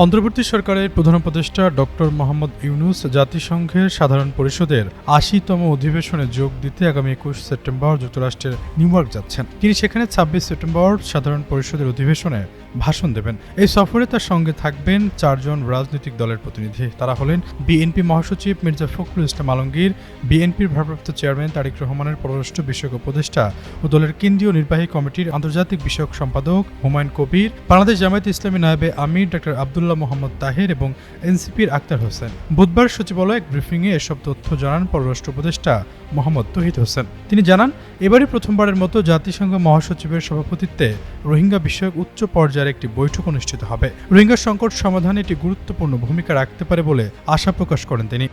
অন্তর্বর্তী সরকারের প্রধান উপদেষ্টা ডক্টর মোহাম্মদ ইউনুস জাতিসংঘের সাধারণ পরিষদের আশিতম অধিবেশনে যোগ দিতে আগামী একুশ সেপ্টেম্বর যুক্তরাষ্ট্রের নিউ ইয়র্ক যাচ্ছেন। তিনি সেখানে ছাব্বিশ সেপ্টেম্বর সাধারণ পরিষদের অধিবেশনে ভাষণ দেবেন। এই সফরে তার সঙ্গে থাকবেন চারজন রাজনৈতিক দলের প্রতিনিধি। তারা হলেন বিএনপি মহাসচিব মির্জা ফখরুল ইসলাম আলমগীর, বিএনপির ভারপ্রাপ্ত চেয়ারম্যান তারিক রহমানের পররাষ্ট্র বিষয়ক উপদেষ্টা ও দলের কেন্দ্রীয় নির্বাহী কমিটির আন্তর্জাতিক বিষয়ক সম্পাদক হুমায়ুন কবির, বাংলাদেশ জামায়াত ইসলামী নায়েবে আমির ডক্টর আবদুল্লাহ মোহাম্মদ তাহের এবং এনসিপির আক্তার হোসেন। বুধবার সচিবালয় এক ব্রিফিংয়ে এসব তথ্য জানান পররাষ্ট্র উপদেষ্টা মোহাম্মদ তহিদ হোসেন। তিনি জানান, এবারই প্রথমবারের মতো জাতিসংঘ মহাসচিবের সভাপতিত্বে রোহিঙ্গা বিষয়ক উচ্চ পর্যায়ের একটি বৈঠক অনুষ্ঠিত হবে। রোহিঙ্গা সংকট সমাধানে একটি গুরুত্বপূর্ণ ভূমিকা রাখতে পারে বলে আশা প্রকাশ করেন তিনি।